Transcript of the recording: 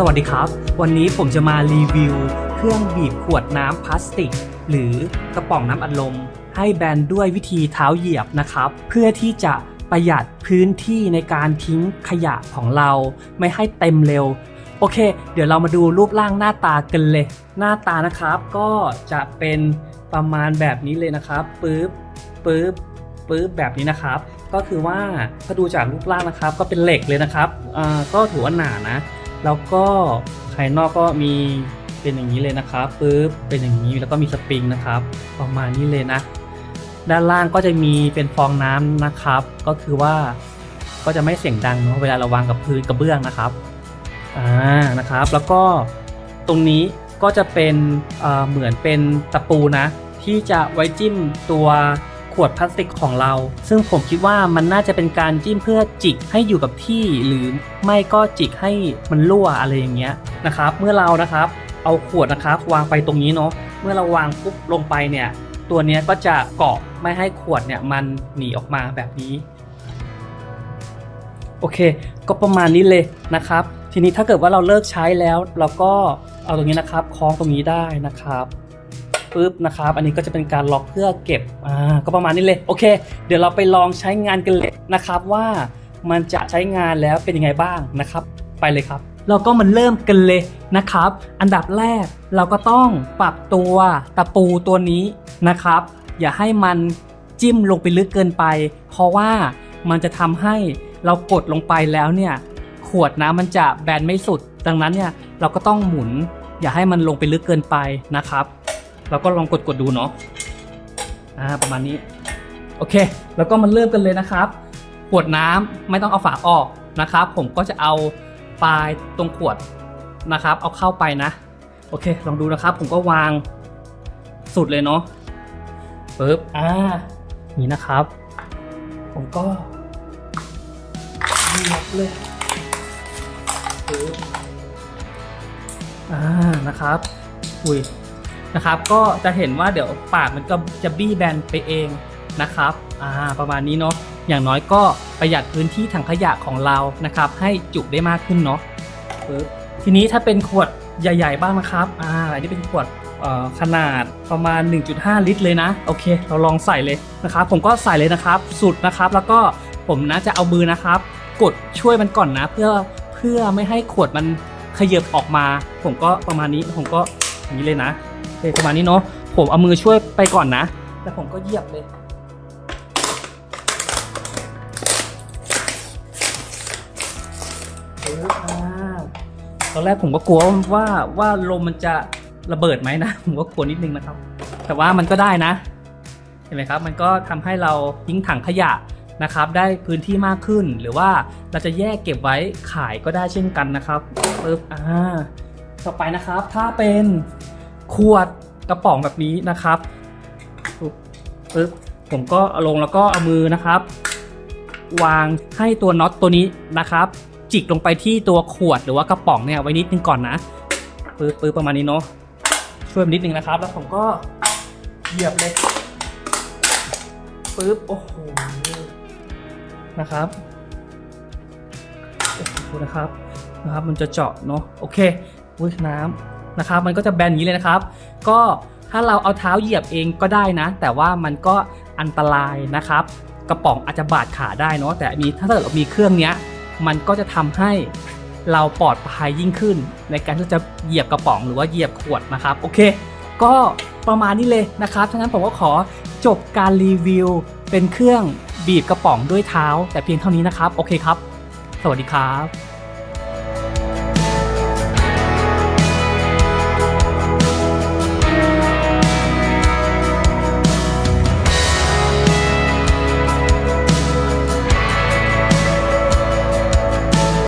สวัสดีครับ วันนี้ผมจะมารีวิว เครื่องบีบขวดน้ำพลาสติก หรือกระป๋องน้ำอัดลม ให้แบนด้วยวิธีเท้าเหยียบนะครับ เพื่อที่จะประหยัดพื้นที่ในการทิ้งขยะของเรา ไม่ให้เต็มเร็ว โอเค เดี๋ยวเรามาดูรูปร่างหน้าตากันเลย หน้าตานะครับก็จะเป็นประมาณแบบนี้เลยนะครับปึ๊บปึ๊บปึ๊บแบบนี้นะครับ ก็คือว่าถ้าดูจากรูปร่างนะครับ ก็เป็นเหล็กเลยนะครับอ่าก็ถือว่าหนานะ แล้วก็ภายนอกก็มีเป็นอย่างนี้เลยนะครับปึ๊บเป็นอย่างนี้แล้วก็มีสปริงนะครับ ประมาณนี้เลยนะ ด้านล่างก็จะมีเป็นฟองน้ำนะครับ ก็คือว่าก็จะไม่เสียงดังเนาะเวลาเราวางกับพื้นกระเบื้องนะครับอ่านะครับ แล้วก็ตรงนี้ก็จะเป็นเหมือนเป็นตะปูนะ ที่จะไว้จิ้มตัว ขวดพลาสติกของเรา ซึ่งผมคิดว่ามันน่าจะเป็นการจิ้มเพื่อจิกให้อยู่กับที่ หรือไม่ก็จิกให้มันรั่วอะไรอย่างเงี้ยนะครับ เมื่อเรานะครับเอาขวดนะครับวางไปตรงนี้เนาะเมื่อเราวางปุ๊บลงไปเนี่ยตัวนี้ก็จะเกาะไม่ให้ขวดเนี่ยมันหนีออกมาแบบนี้ โอเค ก็ประมาณนี้เลยนะครับ ทีนี้ถ้าเกิดว่าเราเลิกใช้แล้ว เราก็เอาตรงนี้นะครับคล้องตรงนี้ได้นะครับ ปึ๊บนะครับ อันนี้ก็จะเป็นการล็อกเพื่อเก็บ อ่า ก็ประมาณนี้เลย โอเค เดี๋ยวเราไปลองใช้งานกันเลยนะครับว่ามันจะใช้งานแล้วเป็นยังไงบ้างนะครับ ไปเลยครับ เราก็มันเริ่มกันเลยนะครับ อันดับแรกเราก็ต้องปรับตัวตะปูตัวนี้นะครับ อย่าให้มันจิ้มลงไปลึกเกินไป เพราะว่ามันจะทำให้เรากดลงไปแล้วเนี่ย ขวดน้ำมันจะแบนไม่สุด ดังนั้นเนี่ยเราก็ต้องหมุน อย่าให้มันลงไปลึกเกินไปนะครับ เราก็ลองกดกดดูเนาะอ่าประมาณนี้ โอเค แล้วก็มันเริ่มกันเลยนะครับขวดน้ำไม่ต้องเอาฝาออกนะครับ ผมก็จะเอาปลายตรงขวดนะครับ เอาเข้าไปนะ โอเค ลองดูนะครับ ผมก็วางสุดเลยเนาะปึ๊บอ่านี่นะครับ ผมก็เหยียบเลยปึ๊บอ่านะครับ อุ้ย นะครับก็จะเห็นว่าเดี๋ยวปากมันก็จะบี้แบนไปเองนะครับอ่าประมาณนี้เนาะอย่างน้อยก็ประหยัดพื้นที่ถังขยะของเรานะครับ ให้จุได้มากขึ้นเนาะทีนี้ถ้าเป็นขวดใหญ่ ๆ บ้างนะครับอ่าอันนี้เป็นขวดขนาดประมาณ 1.5 ลิตร เลยนะ โอเค เราลองใส่เลยนะครับ ผมก็ใส่เลยนะครับ สุดนะครับ แล้วก็ผมนะจะเอามือนะครับ กดช่วยมันก่อนนะ เพื่อเพื่อไม่ให้ขวดมันขยับออกมา ผมก็ประมาณนี้ผมก็ นี้เลยนะโอเคประมาณนี้เนาะผมเอามือช่วยไปก่อนนะ แล้วผมก็เหยียบเลยปึ๊บอ่าตอนแรกผมก็กลัวว่าว่าลมมันจะระเบิดไหมนะ ผมก็กลัวนิดนึงนะครับ แต่ว่ามันก็ได้นะ เห็นไหมครับ มันก็ทำให้เราทิ้งถังขยะนะครับ ได้พื้นที่มากขึ้น หรือว่าเราจะแยกเก็บไว้ขายก็ได้เช่นกันนะครับปึ๊บอ่า ต่อไปนะครับ ถ้าเป็นขวดกระป๋องแบบนี้นะครับปึ๊บผมก็เอาลงแล้วก็เอามือนะครับ วางให้ตัวน็อตตัวนี้นะครับ จิกลงไปที่ตัวขวดหรือว่ากระป๋องเนี่ยไว้นิดนึงก่อนนะปื๊บปื๊บประมาณนี้เนาะช่วยนนิดนึงนะครับ แล้วผมก็เหยียบเลยปื๊บโอ้โหนะครับโอ้โหนะครับนะครับ มันจะเจาะเนาะโอเค อุ้ยน้ำนะครับ มันก็จะแบนอย่างนี้เลยนะครับ ก็ถ้าเราเอาเท้าเหยียบเองก็ได้นะ แต่ว่ามันก็อันตรายนะครับ กระป๋องอาจจะบาดขาได้เนาะแต่อันนี้ถ้าเกิดเรามีเครื่องเนี้ย มันก็จะทำให้เราปลอดภัยยิ่งขึ้น ในการที่จะเหยียบกระป๋องหรือว่าเหยียบขวดนะครับโอเค ก็ประมาณนี้เลยนะครับทั้งนั้นผมก็ขอจบการรีวิว เป็นเครื่องบีบกระป๋องด้วยเท้า แต่เพียงเท่านี้นะครับ โอเคครับ สวัสดีครับ